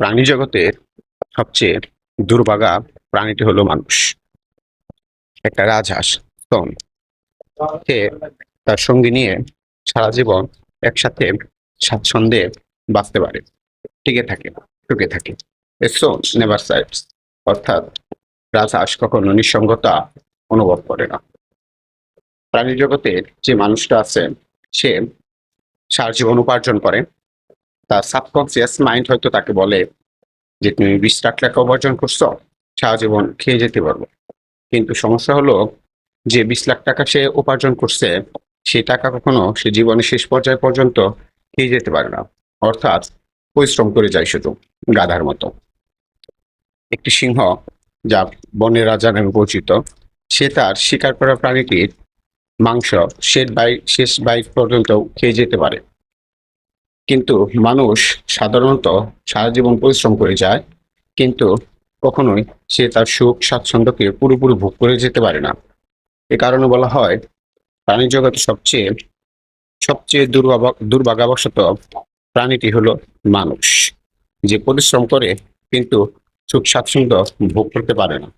প্রাণী জগতের সবচেয়ে দুর্ভাগা প্রাণীটি হলো মানুষ। একটা রাজহাঁস স্তন, সে তার সঙ্গী নিয়ে সারা জীবন একসাথে স্বাচ্ছন্দ্যে বাঁচতে পারে, টিকে থাকে, টুকে থাকে। সোন নেভার সাইডস অর্থাৎ রাজহাঁস কখনো নিঃসঙ্গতা অনুভব করে না। প্রাণী জগতের যে মানুষটা আছে, সে সার জীবন উপার্জন করে তার সাবকনসিয়াস মাইন্ড হয়তো তাকে বলে যে, তুমি বিশ লাখ টাকা উপার্জন করছ, সারা জীবন খেয়ে যেতে পারব। কিন্তু সমস্যা হলো যে, বিশ লাখ টাকা সে উপার্জন করছে, সে টাকা কখনো সে জীবনের শেষ পর্যায় পর্যন্ত খেয়ে যেতে পারে না। অর্থাৎ পরিশ্রম করে যায় শুধু গাধার মতো। একটি সিংহ যা বনের রাজা নামে পরিচিত, সে তার শিকার করা প্রাণীটির মাংস শেষ বাই, শেষ বাইক পর্যন্ত খেয়ে যেতে পারে। কিন্তু মানুষ সাধারণত সারা জীবন পরিশ্রম করে যায়, কিন্তু কখনোই সে তার সুখ স্বাচ্ছন্দ্যকে পুরোপুরি ভোগ করে যেতে পারে না। এ কারণে বলা হয়, প্রাণী জগতে সবচেয়ে সবচেয়ে দুর্ভাগ দুর্ভাগ্যবশত প্রাণীটি হলো মানুষ। যে পরিশ্রম করে, কিন্তু সুখ স্বাচ্ছন্দ্য ভোগ করতে পারে না।